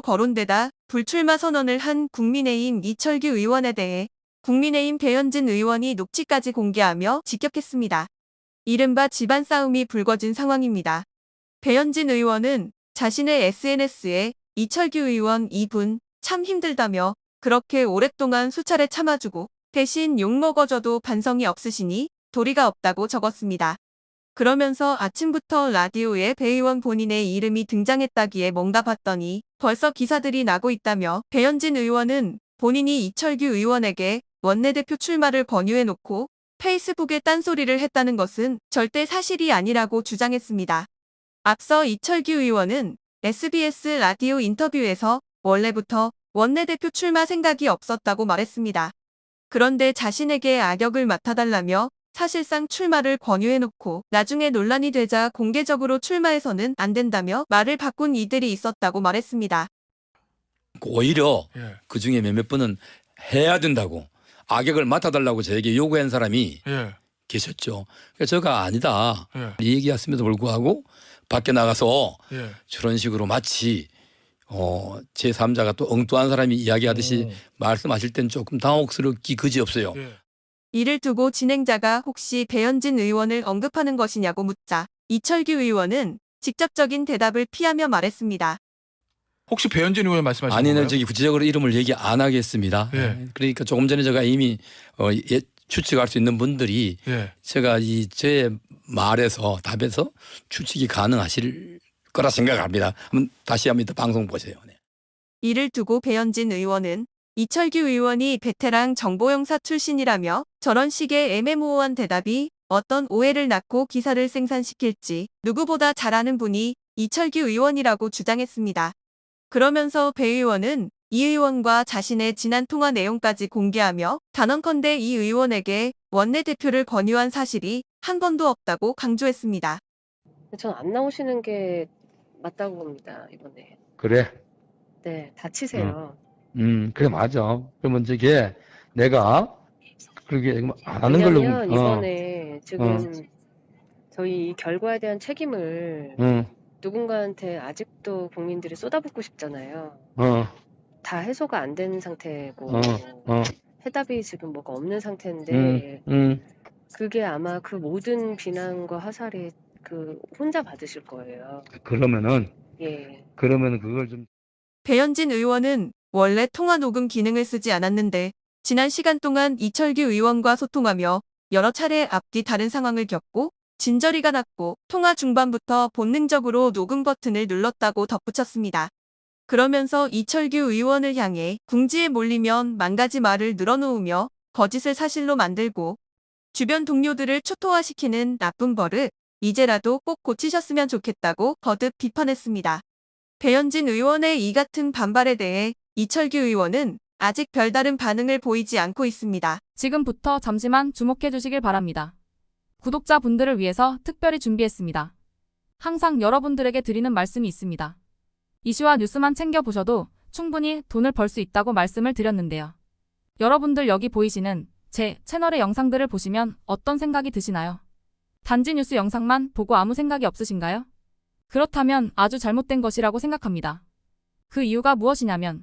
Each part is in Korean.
거론되다 불출마 선언을 한 국민의힘 이철규 의원에 대해 국민의힘 배현진 의원이 녹취까지 공개하며 직격했습니다. 이른바 집안 싸움이 불거진 상황입니다. 배현진 의원은 자신의 SNS에 이철규 의원 이분 참 힘들다며 그렇게 오랫동안 수차례 참아주고 대신 욕먹어줘도 반성이 없으시니 도리가 없다고 적었습니다. 그러면서 아침부터 라디오에 배 의원 본인의 이름이 등장했다기에 뭔가 봤더니 벌써 기사들이 나고 있다며 배현진 의원은 본인이 이철규 의원에게 원내대표 출마를 권유해놓고 페이스북에 딴소리를 했다는 것은 절대 사실이 아니라고 주장했습니다. 앞서 이철규 의원은 SBS 라디오 인터뷰에서 원래부터 원내대표 출마 생각이 없었다고 말했습니다. 그런데 자신에게 악역을 맡아달라며 사실상 출마를 권유해놓고 나중에 논란이 되자 공개적으로 출마해서는 안 된다며 말을 바꾼 이들이 있었다고 말했습니다. 오히려 예. 그 중에 몇몇 분은 해야 된다고 악역을 맡아달라고 저에게 요구한 사람이 예. 계셨죠. 그러니까 저가 아니다. 예. 이 얘기였음에도 불구하고 밖에 나가서 예. 저런 식으로 마치 어, 제3자가 또 엉뚱한 사람이 이야기하듯이 말씀하실 땐 조금 당혹스럽기 그지없어요. 예. 이를 두고 진행자가 혹시 배현진 의원을 언급하는 것이냐고 묻자 이철규 의원은 직접적인 대답을 피하며 말했습니다. 혹시 배현진 의원 말씀하시는 아니는 건가요? 저기 구체적으로 이름을 얘기 안 하겠습니다. 예. 그러니까 조금 전에 제가 이미 어, 예, 추측할 수 있는 분들이 예. 제가 이 제 말에서 답에서 추측이 가능하실 거라 생각합니다. 한번 다시 한번 이따 방송 보세요. 네. 이를 두고 배현진 의원은 이철규 의원이 베테랑 정보영사 출신이라며 저런 식의 애매모호한 대답이 어떤 오해를 낳고 기사를 생산시킬지 누구보다 잘 아는 분이 이철규 의원이라고 주장했습니다. 그러면서 배 의원은 이 의원과 자신의 지난 통화 내용까지 공개하며 단언컨대 이 의원에게 원내대표를 권유한 사실이 한 번도 없다고 강조했습니다. 전 안 나오시는 게 맞다고 봅니다, 이번에. 그래. 네, 다치세요. 음, 그래, 맞아. 그러면 저게 내가 그렇게 안 하는 걸로. 왜냐면 어, 이번에 지금 저희 이 결과에 대한 책임을 응, 누군가한테 아직도 국민들이 쏟아붓고 싶잖아요. 어, 다 해소가 안 된 상태고 어, 어. 해답이 지금 뭐가 없는 상태인데 응, 응. 그게 아마 그 모든 비난과 화살이 그 혼자 받으실 거예요. 그러면은, 예. 그러면은 그걸 좀 배현진 의원은 원래 통화 녹음 기능을 쓰지 않았는데 지난 시간 동안 이철규 의원과 소통하며 여러 차례 앞뒤 다른 상황을 겪고 진저리가 났고 통화 중반부터 본능적으로 녹음 버튼을 눌렀다고 덧붙였습니다. 그러면서 이철규 의원을 향해 궁지에 몰리면 만가지 말을 늘어놓으며 거짓을 사실로 만들고 주변 동료들을 초토화시키는 나쁜 버릇 이제라도 꼭 고치셨으면 좋겠다고 거듭 비판했습니다. 배현진 의원의 이 같은 반발에 대해 이철규 의원은 아직 별다른 반응을 보이지 않고 있습니다. 지금부터 잠시만 주목해 주시길 바랍니다. 구독자분들을 위해서 특별히 준비했습니다. 항상 여러분들에게 드리는 말씀이 있습니다. 이슈와 뉴스만 챙겨보셔도 충분히 돈을 벌 수 있다고 말씀을 드렸는데요. 여러분들 여기 보이시는 제 채널의 영상들을 보시면 어떤 생각이 드시나요? 단지 뉴스 영상만 보고 아무 생각이 없으신가요? 그렇다면 아주 잘못된 것이라고 생각합니다. 그 이유가 무엇이냐면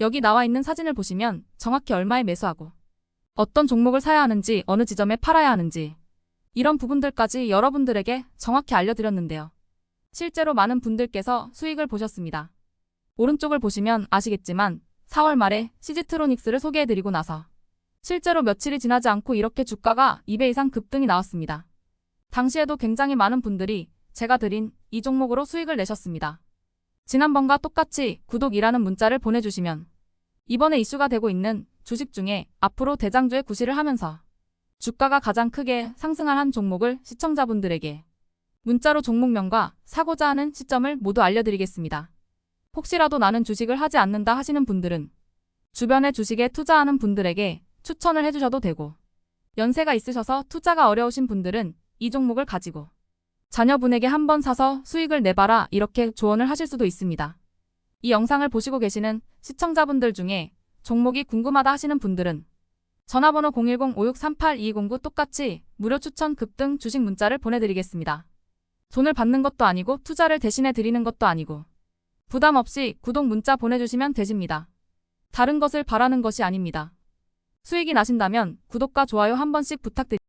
여기 나와 있는 사진을 보시면 정확히 얼마에 매수하고 어떤 종목을 사야 하는지 어느 지점에 팔아야 하는지 이런 부분들까지 여러분들에게 정확히 알려드렸는데요. 실제로 많은 분들께서 수익을 보셨습니다. 오른쪽을 보시면 아시겠지만 4월 말에 시지트로닉스를 소개해드리고 나서 실제로 며칠이 지나지 않고 이렇게 주가가 2배 이상 급등이 나왔습니다. 당시에도 굉장히 많은 분들이 제가 드린 이 종목으로 수익을 내셨습니다. 지난번과 똑같이 구독이라는 문자를 보내주시면 이번에 이슈가 되고 있는 주식 중에 앞으로 대장주의 구실을 하면서 주가가 가장 크게 상승할 한 종목을 시청자분들에게 문자로 종목명과 사고자 하는 시점을 모두 알려드리겠습니다. 혹시라도 나는 주식을 하지 않는다 하시는 분들은 주변에 주식에 투자하는 분들에게 추천을 해주셔도 되고 연세가 있으셔서 투자가 어려우신 분들은 이 종목을 가지고 자녀분에게 한 번 사서 수익을 내봐라 이렇게 조언을 하실 수도 있습니다. 이 영상을 보시고 계시는 시청자분들 중에 종목이 궁금하다 하시는 분들은 전화번호 010-5638-2209 똑같이 무료 추천 급등 주식 문자를 보내드리겠습니다. 돈을 받는 것도 아니고 투자를 대신해 드리는 것도 아니고 부담 없이 구독 문자 보내주시면 되십니다. 다른 것을 바라는 것이 아닙니다. 수익이 나신다면 구독과 좋아요 한 번씩 부탁드립니다.